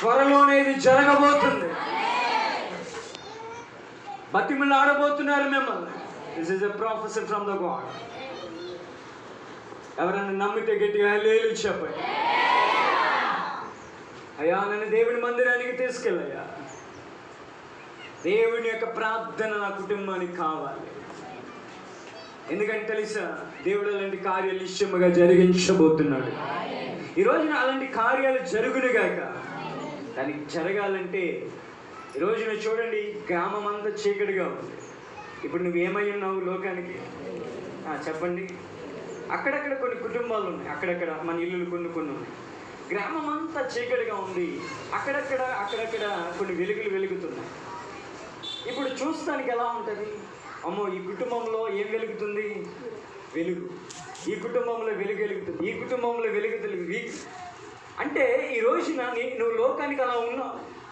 త్వరలోనే ఇది జరగబోతుంది. బతిమిళ్ళు ఆడబోతున్నారు మిమ్మల్ని. This is a professor from the god ఎవరైనా నమ్మితే గట్టిగా లేలు చెప్పండి. అయ్యా నన్ను దేవుని మందిరానికి తీసుకెళ్ళయ్యా. దేవుని యొక్క ప్రార్థన నా కుటుంబానికి కావాలి. ఎందుకంటే తెలుసా దేవుడు అలాంటి కార్యాలు ఇష్టముగా జరిగించబోతున్నాడు. ఈరోజున అలాంటి కార్యాలు జరుగునుగాక దానికి జరగాలంటే ఈ రోజున చూడండి గ్రామం అంతా చీకటిగా ఉంది. ఇప్పుడు నువ్వు ఉన్నావు లోకానికి? చెప్పండి. అక్కడక్కడ కొన్ని కుటుంబాలు ఉన్నాయి. అక్కడక్కడ మన ఇల్లులు కొన్ని కొన్ని ఉన్నాయి. గ్రామం అంతా చీకటిగా ఉంది. అక్కడక్కడ అక్కడక్కడ కొన్ని వెలుగులు వెలుగుతున్నాయి. ఇప్పుడు చూస్తానికి ఎలా ఉంటుంది? అమ్మో ఈ కుటుంబంలో ఏం వెలుగుతుంది? వెలుగు. ఈ కుటుంబంలో వెలుగు వెలుగుతుంది. ఈ కుటుంబంలో వెలుగు వీ- అంటే ఈ రోజున నీ- నువ్వు లోకానికి అలా ఉన్నావు.